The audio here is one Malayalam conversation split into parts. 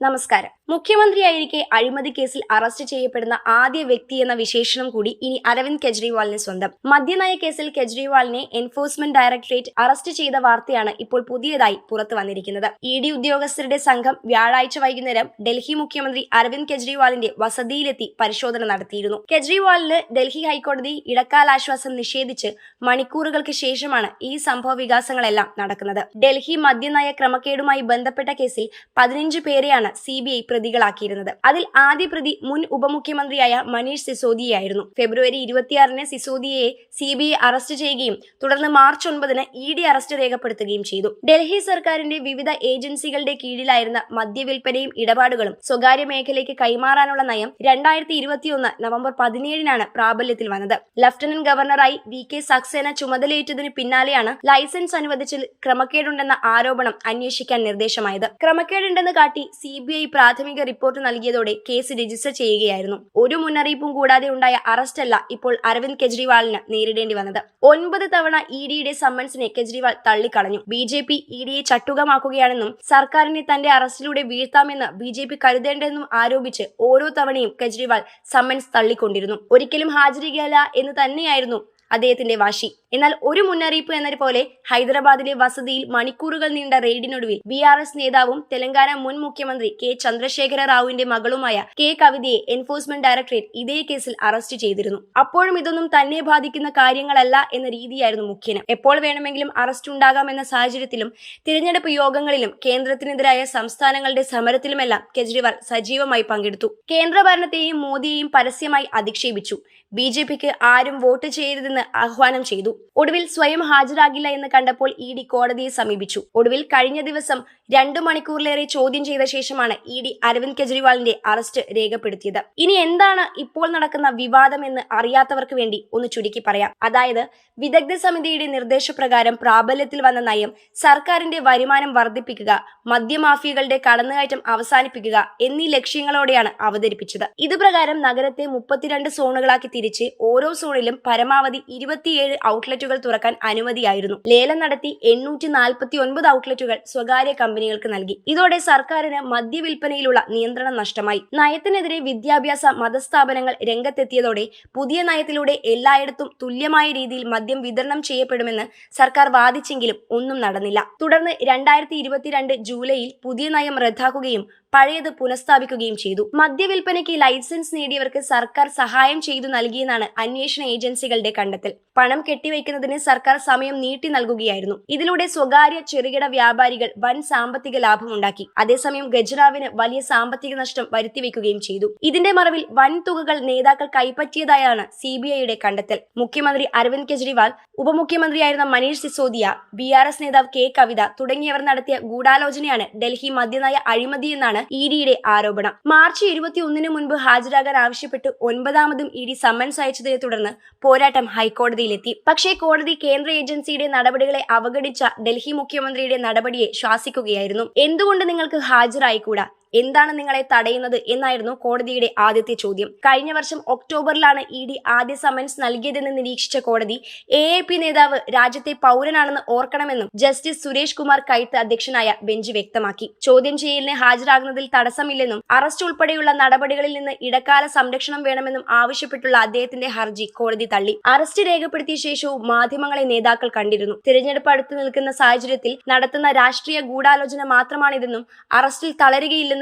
നമസ്കാരം. മുഖ്യമന്ത്രിയായിരിക്കെ അഴിമതി കേസിൽ അറസ്റ്റ് ചെയ്യപ്പെടുന്ന ആദ്യ വ്യക്തി എന്ന വിശേഷണം കൂടി ഇനി അരവിന്ദ് കെജ്രിവാളിന് സ്വന്തം. മദ്യനയ കേസിൽ കെജ്രിവാളിനെ എൻഫോഴ്സ്മെന്റ് ഡയറക്ടറേറ്റ് അറസ്റ്റ് ചെയ്ത വാർത്തയാണ് ഇപ്പോൾ പുതിയതായി പുറത്തു വന്നിരിക്കുന്നത്. ഇ ഡി ഉദ്യോഗസ്ഥരുടെ സംഘം വ്യാഴാഴ്ച വൈകുന്നേരം ഡൽഹി മുഖ്യമന്ത്രി അരവിന്ദ് കെജ്രിവാളിന്റെ വസതിയിലെത്തി പരിശോധന നടത്തിയിരുന്നു. കെജ്രിവാളിന് ഡൽഹി ഹൈക്കോടതി ഇടക്കാലാശ്വാസം നിഷേധിച്ച് മണിക്കൂറുകൾക്ക് ശേഷമാണ് ഈ സംഭവ വികാസങ്ങളെല്ലാം നടക്കുന്നത്. ഡൽഹി മദ്യനയ ക്രമക്കേടുമായി ബന്ധപ്പെട്ട കേസിൽ പതിനഞ്ച് പേരെയാണ് സി ബി ഐ പ്രതികളാക്കിയിരുന്നത്. അതിൽ ആദ്യ പ്രതി മുൻ ഉപമുഖ്യമന്ത്രിയായ മനീഷ് സിസോദിയായിരുന്നു. ഫെബ്രുവരി ഇരുപത്തിയാറിന് സിസോദിയെ സി ബി ഐ അറസ്റ്റ് ചെയ്യുകയും തുടർന്ന് മാർച്ച് ഒൻപതിന് ഇ ഡി അറസ്റ്റ് രേഖപ്പെടുത്തുകയും ചെയ്തു. ഡൽഹി സർക്കാരിന്റെ വിവിധ ഏജൻസികളുടെ കീഴിലായിരുന്ന മദ്യവിൽപ്പനയും ഇടപാടുകളും സ്വകാര്യ മേഖലയ്ക്ക് കൈമാറാനുള്ള നയം രണ്ടായിരത്തി ഇരുപത്തിയൊന്ന് നവംബർ പതിനേഴിനാണ് പ്രാബല്യത്തിൽ വന്നത്. ലഫ്റ്റനന്റ് ഗവർണറായി വി കെ സക്സേന ചുമതലയേറ്റതിന് പിന്നാലെയാണ് ലൈസൻസ് അനുവദിച്ചിൽ ക്രമക്കേടുണ്ടെന്ന ആരോപണം അന്വേഷിക്കാൻ നിർദ്ദേശമായത്. ക്രമക്കേടുണ്ടെന്ന് കാട്ടി സി ബി പ്രാഥമിക റിപ്പോർട്ട് നൽകിയതോടെ കേസ് രജിസ്റ്റർ ചെയ്യുകയായിരുന്നു. ഒരു മുന്നറിയിപ്പും കൂടാതെ ഉണ്ടായ അറസ്റ്റല്ല ഇപ്പോൾ അരവിന്ദ് കെജ്രിവാളിന് നേരിടേണ്ടി വന്നത്. ഒൻപത് തവണ ഇ ഡിയുടെ സമ്മൻസിനെ കെജ്രിവാൾ തള്ളിക്കളഞ്ഞു. ബി ജെ പി ഇ ഡിയെ ചട്ടുകമാക്കുകയാണെന്നും സർക്കാരിനെ തന്റെ അറസ്റ്റിലൂടെ വീഴ്ത്താമെന്ന് ബി ജെ പി കരുതേണ്ടെന്നും ആരോപിച്ച് ഓരോ തവണയും കെജ്രിവാൾ സമ്മൻസ് തള്ളിക്കൊണ്ടിരുന്നു. ഒരിക്കലും ഹാജരികയല്ല എന്ന് തന്നെയായിരുന്നു അദ്ദേഹത്തിന്റെ വാശി. എന്നാൽ ഒരു മുന്നറിയിപ്പ് എന്നതുപോലെ ഹൈദരാബാദിലെ വസതിയിൽ മണിക്കൂറുകൾ നീണ്ട റെയ്ഡിനൊടുവിൽ ബി ആർ എസ് നേതാവും തെലങ്കാന മുൻ മുഖ്യമന്ത്രി കെ ചന്ദ്രശേഖര റാവുവിന്റെ മകളുമായ കെ കവിതയെ എൻഫോഴ്സ്മെന്റ് ഡയറക്ടറേറ്റ് ഇതേ കേസിൽ അറസ്റ്റ് ചെയ്തിരുന്നു. അപ്പോഴും ഇതൊന്നും തന്നെ ബാധിക്കുന്ന കാര്യങ്ങളല്ല എന്ന രീതിയായിരുന്നു മുഖ്യന്. എപ്പോൾ വേണമെങ്കിലും അറസ്റ്റ് ഉണ്ടാകാമെന്ന സാഹചര്യത്തിലും തിരഞ്ഞെടുപ്പ് യോഗങ്ങളിലും കേന്ദ്രത്തിനെതിരായ സംസ്ഥാനങ്ങളുടെ സമരത്തിലുമെല്ലാം കെജ്രിവാൾ സജീവമായി പങ്കെടുത്തു. കേന്ദ്ര ഭരണത്തെയും മോദിയെയും പരസ്യമായി അധിക്ഷേപിച്ചു. ബി ജെ പിക്ക് ആരും വോട്ട് ചെയ്യരുതെന്ന് ആഹ്വാനം ചെയ്തു. ഒടുവിൽ സ്വയം ഹാജരാകില്ല എന്ന് കണ്ടപ്പോൾ ഇ ഡി കോടതിയെ സമീപിച്ചു. ഒടുവിൽ കഴിഞ്ഞ ദിവസം രണ്ടു മണിക്കൂറിലേറെ ചോദ്യം ചെയ്ത ശേഷമാണ് ഇ ഡി അരവിന്ദ് കെജ്രിവാളിന്റെ അറസ്റ്റ് രേഖപ്പെടുത്തിയത്. ഇനി എന്താണ് ഇപ്പോൾ നടക്കുന്ന വിവാദം എന്ന് അറിയാത്തവർക്ക് വേണ്ടി ഒന്ന് ചുരുക്കി പറയാം. അതായത് വിദഗ്ധ സമിതിയുടെ നിർദ്ദേശപ്രകാരം പ്രാബല്യത്തിൽ വന്ന നയം സർക്കാരിന്റെ വരുമാനം വർദ്ധിപ്പിക്കുക മദ്യമാഫിയകളുടെ കടന്നുകയറ്റം അവസാനിപ്പിക്കുക എന്നീ ലക്ഷ്യങ്ങളോടെയാണ് അവതരിപ്പിച്ചത്. ഇതുപ്രകാരം നഗരത്തെ മുപ്പത്തിരണ്ട് സോണുകളാക്കി തിരിച്ച് ഓരോ സോണിലും പരമാവധി ഇരുപത്തിയേഴ് ഔട്ട്ലെറ്റുകൾ തുറക്കാൻ അനുമതിയായിരുന്നു. ലേലം നടത്തി എണ്ണൂറ്റി നാൽപ്പത്തി ഒൻപത് ഔട്ട്ലെറ്റുകൾ സ്വകാര്യ കമ്പനികൾക്ക് നൽകി. ഇതോടെ സർക്കാരിന് മദ്യവിൽപ്പനയിലുള്ള നിയന്ത്രണം നഷ്ടമായി. നയത്തിനെതിരെ വിദ്യാഭ്യാസ മതസ്ഥാപനങ്ങൾ രംഗത്തെത്തിയതോടെ പുതിയ നയത്തിലൂടെ എല്ലായിടത്തും തുല്യമായ രീതിയിൽ മദ്യം വിതരണം ചെയ്യപ്പെടുമെന്ന് സർക്കാർ വാദിച്ചെങ്കിലും ഒന്നും നടന്നില്ല. തുടർന്ന് രണ്ടായിരത്തി ഇരുപത്തിരണ്ട് ജൂലൈയിൽ പുതിയ നയം റദ്ദാക്കുകയും പഴയത് പുനഃസ്ഥാപിക്കുകയും ചെയ്തു. മദ്യവിൽപ്പനയ്ക്ക് ലൈസൻസ് നേടിയവർക്ക് സർക്കാർ സഹായം ചെയ്തു നൽകിയെന്നാണ് അന്വേഷണ ഏജൻസികളുടെ കണ്ടെത്തൽ. പണം കെട്ടിവയ്ക്കുന്നതിന് സർക്കാർ സമയം നീട്ടി നൽകുകയായിരുന്നു. ഇതിലൂടെ സ്വകാര്യ ചെറുകിട വ്യാപാരികൾ വൻ സാമ്പത്തിക ലാഭമുണ്ടാക്കി അതേസമയം ഗജറാവിന് വലിയ സാമ്പത്തിക നഷ്ടം വരുത്തിവെക്കുകയും ചെയ്തു. ഇതിന്റെ മറവിൽ വൻ തുകകൾ നേതാക്കൾ കൈപ്പറ്റിയതായാണ് സി ബി ഐയുടെ കണ്ടെത്തൽ. മുഖ്യമന്ത്രി Arvind Kejriwal ഉപമുഖ്യമന്ത്രിയായിരുന്ന Manish Sisodia B R S നേതാവ് കെ കവിത തുടങ്ങിയവർ നടത്തിയ ഗൂഢാലോചനയാണ് ഡൽഹി മദ്യനയ അഴിമതി എന്നാണ് ഇ ഡിയുടെ ആരോപണം. മാർച്ച് ഇരുപത്തിയൊന്നിന് മുൻപ് ഹാജരാകാൻ ആവശ്യപ്പെട്ട് ഒൻപതാമതും ഇ ഡി സമ്മൻസ് അയച്ചതിനെ തുടർന്ന് പോരാട്ടം ഹൈക്കോടതിയിലെത്തി. പക്ഷേ കോടതി കേന്ദ്ര ഏജൻസിയുടെ നടപടികളെ അവഗണിച്ച ഡൽഹി മുഖ്യമന്ത്രിയുടെ നടപടിയെ ശ്വാസിക്കുകയായിരുന്നു. എന്തുകൊണ്ട് നിങ്ങൾക്ക് ഹാജരായിക്കൂടാ? എന്താണ് നിങ്ങളെ തടയുന്നത് എന്നായിരുന്നു കോടതിയുടെ ആദ്യത്തെ ചോദ്യം. കഴിഞ്ഞ വർഷം ഒക്ടോബറിലാണ് ഇ ഡി ആദ്യ സമൻസ് നൽകിയതെന്ന് നിരീക്ഷിച്ച കോടതി എ എ പി നേതാവ് രാജ്യത്തെ പൗരനാണെന്ന് ഓർക്കണമെന്നും ജസ്റ്റിസ് സുരേഷ് കുമാർ കൈത്ത് അധ്യക്ഷനായ ബെഞ്ച് വ്യക്തമാക്കി. ചോദ്യം ചെയ്യലിന് ഹാജരാകുന്നതിൽ തടസ്സമില്ലെന്നും അറസ്റ്റ് ഉൾപ്പെടെയുള്ള നടപടികളിൽ നിന്ന് ഇടക്കാല സംരക്ഷണം വേണമെന്നും ആവശ്യപ്പെട്ടുള്ള അദ്ദേഹത്തിന്റെ ഹർജി കോടതി തള്ളി. അറസ്റ്റ് രേഖപ്പെടുത്തിയ ശേഷവും മാധ്യമങ്ങളെ നേതാക്കൾ കണ്ടിരുന്നു. തിരഞ്ഞെടുപ്പ് അടുത്തു നിൽക്കുന്ന സാഹചര്യത്തിൽ നടത്തുന്ന രാഷ്ട്രീയ ഗൂഢാലോചന മാത്രമാണിതെന്നും അറസ്റ്റിൽ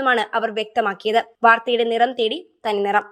തളരുകയില്ലെന്നുമാണ് അവർ വ്യക്തമാക്കിയത്. വാർത്തയുടെ നിറം തേടി തനിനിറം.